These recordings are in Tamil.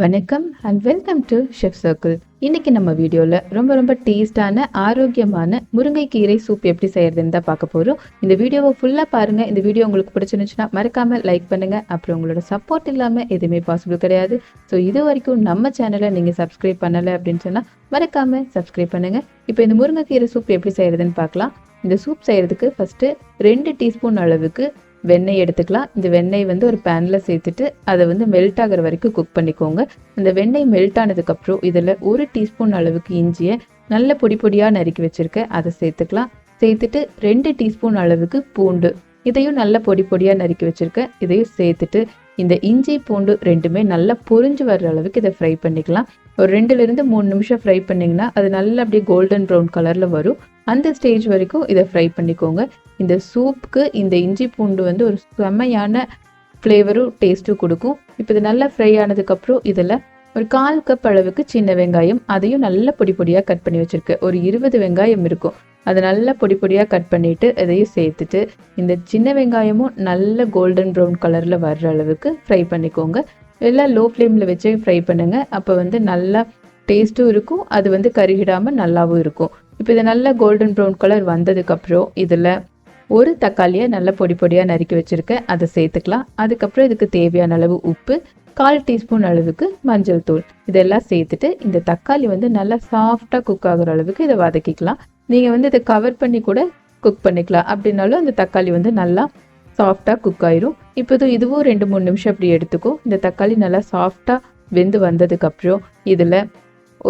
வணக்கம் and welcome to chef circle இன்னைக்கு நம்ம வீடியோவில் ரொம்ப ரொம்ப டேஸ்டான ஆரோக்கியமான முருங்கைக்கீரை சூப் எப்படி செய்யறதுன்னு தான் பார்க்க போகிறோம் இந்த வீடியோவை ஃபுல்லாக பாருங்க. இந்த வீடியோ உங்களுக்கு பிடிச்சிருந்துச்சுன்னா மறக்காம லைக் பண்ணுங்க. அப்புறம் உங்களோட சப்போர்ட் இல்லாமல் எதுவுமே பாசிபிள் கிடையாது. ஸோ இது வரைக்கும் நம்ம சேனலை நீங்கள் சப்ஸ்கிரைப் பண்ணலை அப்படின்னு சொன்னால் மறக்காம சப்ஸ்கிரைப் பண்ணுங்க. இப்போ இந்த முருங்கைக்கீரை சூப் எப்படி செய்யறதுன்னு பார்க்கலாம். இந்த சூப் செய்யறதுக்கு ஃபர்ஸ்ட் ரெண்டு டீஸ்பூன் அளவுக்கு வெண்ணெய் எடுத்துக்கலாம். இந்த வெண்ணெய் வந்து ஒரு பேனில் சேர்த்துட்டு அதை வந்து மெல்ட் ஆகிற வரைக்கும் குக் பண்ணிக்கோங்க. அந்த வெண்ணெய் மெல்ட் ஆனதுக்கப்புறம் இதில் ஒரு டீஸ்பூன் அளவுக்கு இஞ்சியை நல்ல பொடி பொடியாக நறுக்கி வச்சுருக்கேன். அதை சேர்த்துக்கலாம். சேர்த்துட்டு ரெண்டு டீஸ்பூன் அளவுக்கு பூண்டு. இதையும் நல்ல பொடி பொடியாக நறுக்கி வச்சுருக்கேன். இதையும் சேர்த்துட்டு இந்த இஞ்சி பூண்டு ரெண்டுமே நல்லா பொரிஞ்சு வர்ற அளவுக்கு இதை ஃப்ரை பண்ணிக்கலாம். ஒரு ரெண்டுலேருந்து மூணு நிமிஷம் ஃப்ரை பண்ணிங்கன்னா அது நல்லா அப்படியே கோல்டன் ப்ரௌன் கலரில் வரும். அந்த ஸ்டேஜ் வரைக்கும் இதை ஃப்ரை பண்ணிக்கோங்க. இந்த சூப்புக்கு இந்த இஞ்சி பூண்டு வந்து ஒரு செம்மையான ஃப்ளேவரும் டேஸ்ட்டும் கொடுக்கும். இப்போ இது நல்லா ஃப்ரை ஆனதுக்கப்புறம் இதில் ஒரு கால் கப் அளவுக்கு சின்ன வெங்காயம் அதையும் நல்ல பொடி பொடியாக கட் பண்ணி வச்சுருக்கேன் ஒரு இருபது வெங்காயம் இருக்கும். அதை நல்லா பொடி பொடியாக கட் பண்ணிவிட்டு அதையும் சேர்த்துட்டு இந்த சின்ன வெங்காயமும் நல்ல கோல்டன் ப்ரௌன் கலரில் வர்ற அளவுக்கு ஃப்ரை பண்ணிக்கோங்க. எல்லாம் லோ ஃப்ளேமில் வச்சு ஃப்ரை பண்ணுங்கள் அப்போ வந்து நல்லா டேஸ்ட்டும் இருக்கும். அது வந்து கருகிடாமல் நல்லாவும் இருக்கும். இப்போ இது நல்லா கோல்டன் ப்ரௌன் கலர் வந்ததுக்கப்புறம் இதில் ஒரு தக்காளியை நல்லா பொடி பொடியாக நறுக்கி வச்சுருக்கேன். அதை சேர்த்துக்கலாம். அதுக்கப்புறம் இதுக்கு தேவையான அளவு உப்பு கால் டீஸ்பூன் அளவுக்கு மஞ்சள் தூள். இதெல்லாம் சேர்த்துட்டு இந்த தக்காளி வந்து நல்லா சாஃப்டாக குக் ஆகிற அளவுக்கு இதை வதக்கிக்கலாம். நீங்கள் வந்து இதை கவர் பண்ணி கூட குக் பண்ணிக்கலாம். அப்படின்னாலும் அந்த தக்காளி வந்து நல்லா சாஃப்டாக குக் ஆயிரும். இப்போ இதுவும் ரெண்டு மூணு நிமிஷம் அப்படி எடுத்துக்கும் இந்த தக்காளி நல்லா சாஃப்டாக வெந்து வந்ததுக்கப்புறம் இதில்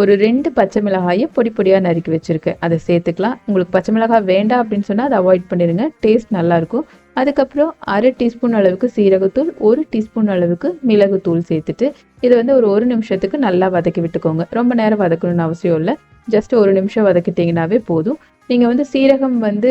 ஒரு ரெண்டு பச்சை மிளகாயை பொடி பொடியாக நறுக்கி வச்சுருக்கேன். அதை சேர்த்துக்கலாம். உங்களுக்கு பச்சை மிளகாய் வேண்டாம் அப்படின்னு சொன்னால் அதை அவாய்ட் பண்ணிடுங்க டேஸ்ட் நல்லாயிருக்கும் அதுக்கப்புறம் அரை டீஸ்பூன் அளவுக்கு சீரகத்தூள் ஒரு டீஸ்பூன் அளவுக்கு மிளகுத்தூள் சேர்த்துட்டு இதை வந்து ஒரு ஒரு நிமிஷத்துக்கு நல்லா வதக்கி விட்டுக்கோங்க. ரொம்ப நேரம் வதக்கணும்னு அவசியம் இல்லை. ஜஸ்ட் ஒரு நிமிஷம் வதக்கிட்டிங்கனாவே போதும். நீங்கள் வந்து சீரகம் வந்து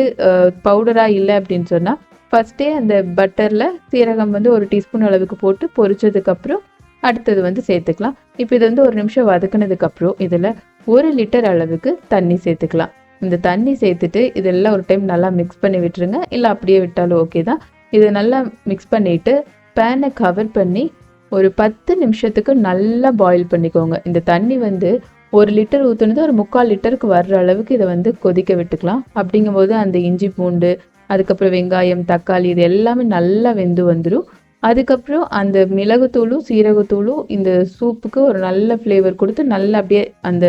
பவுடராக இல்லை அப்படின்னு சொன்னால் ஃபஸ்ட்டே அந்த பட்டரில் சீரகம் வந்து ஒரு டீஸ்பூன் அளவுக்கு போட்டு பொரிச்சதுக்கப்புறம் அடுத்தது வந்து சேர்த்துக்கலாம். இப்போ இது வந்து ஒரு நிமிஷம் வதக்குனதுக்கப்புறம் இதில் ஒரு லிட்டர் அளவுக்கு தண்ணி சேர்த்துக்கலாம். இந்த தண்ணி சேர்த்துட்டு இதெல்லாம் ஒரு டைம் நல்லா மிக்ஸ் பண்ணி விட்டுருங்க. இல்லை அப்படியே விட்டாலும் ஓகே தான். இதை நல்லா மிக்ஸ் பண்ணிவிட்டு பேனை கவர் பண்ணி ஒரு பத்து நிமிஷத்துக்கு நல்லா பாயில் பண்ணிக்கோங்க. இந்த தண்ணி வந்து ஒரு லிட்டர் ஊற்றுனது ஒரு முக்கால் லிட்டருக்கு வர்ற அளவுக்கு இதை வந்து கொதிக்க விட்டுக்கலாம். அப்படிங்கும்போது அந்த இஞ்சி பூண்டு அதுக்கப்புறம் வெங்காயம் தக்காளி இது எல்லாமே நல்லா வெந்து வந்துடும் அதுக்கப்புறம் அந்த மிளகுத்தூளும் சீரகத்தூளும் இந்த சூப்புக்கு ஒரு நல்ல ஃப்ளேவர் கொடுத்து நல்லா அப்படியே அந்த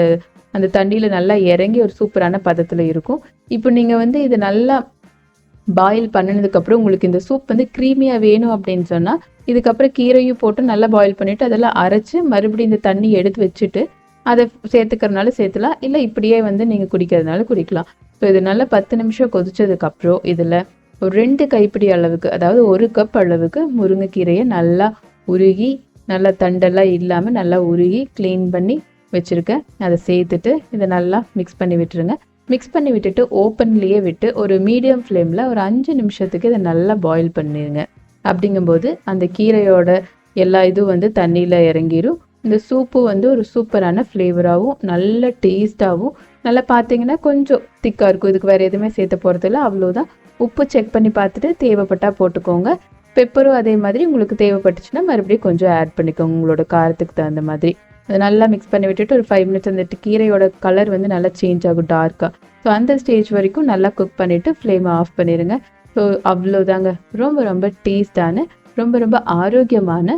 அந்த தண்ணியில் நல்லா இறங்கி ஒரு சூப்பரான பதத்தில் இருக்கும். இப்போ நீங்கள் வந்து இது நல்லா பாயில் பண்ணினதுக்கப்புறம் உங்களுக்கு இந்த சூப் வந்து க்ரீமியாக வேணும் அப்படின்னு சொன்னால் இதுக்கப்புறம் கீரையும் போட்டு நல்லா பாயில் பண்ணிவிட்டு அதெல்லாம் அரைச்சி மறுபடியும் இந்த தண்ணி எடுத்து வச்சுட்டு அதை சேர்த்துக்கிறதுனால சேர்த்துலாம். இல்லை இப்படியே வந்து நீங்கள் குடிக்கிறதுனால குடிக்கலாம். ஸோ இது நல்லா பத்து நிமிஷம் கொதிச்சதுக்கப்புறம் இதில் ஒரு ரெண்டு கைப்பிடி அளவுக்கு அதாவது ஒரு கப் அளவுக்கு முருங்கைக்கீரையை நல்லா உருகி நல்லா தண்டெல்லாம் இல்லாமல் நல்லா உருகி க்ளீன் பண்ணி வச்சுருக்கேன். அதை சேர்த்துட்டு இதை நல்லா மிக்ஸ் பண்ணி விட்டுருங்க. மிக்ஸ் பண்ணி விட்டுட்டு ஓப்பன்லேயே விட்டு ஒரு மீடியம் ஃப்ளேமில் ஒரு அஞ்சு நிமிஷத்துக்கு இதை நல்லா பாயில் பண்ணிடுங்க அப்படிங்கும்போது அந்த கீரையோட எல்லா இதுவும் வந்து தண்ணியில் இறங்கிடும் இந்த சூப்பு வந்து ஒரு சூப்பரான ஃப்ளேவராகவும் நல்ல டேஸ்ட்டாகவும் நல்லா பார்த்தீங்கன்னா கொஞ்சம் திக்காக இருக்கும். இதுக்கு வேறு எதுவுமே சேர்த்த போகிறதில்ல அவ்வளோதான் உப்பு செக் பண்ணி பார்த்துட்டு தேவைப்பட்டால் போட்டுக்கோங்க. பெப்பரும் அதே மாதிரி உங்களுக்கு தேவைப்பட்டுச்சுன்னா மறுபடியும் கொஞ்சம் ஆட் பண்ணிக்கோங்க. உங்களோட காரத்துக்கு தகுந்த மாதிரி. அதை நல்லா மிக்ஸ் பண்ணி விட்டுட்டு ஒரு ஃபைவ் மினிட்ஸ் அந்த கீரையோட கலர் வந்து நல்லா சேஞ்ச் ஆகும் டார்க்காக ஸோ அந்த ஸ்டேஜ் வரைக்கும் நல்லா குக் பண்ணிவிட்டு ஃப்ளேமை ஆஃப் பண்ணிடுங்க ஸோ அவ்வளோதாங்க ரொம்ப ரொம்ப டேஸ்டான ரொம்ப ரொம்ப ஆரோக்கியமான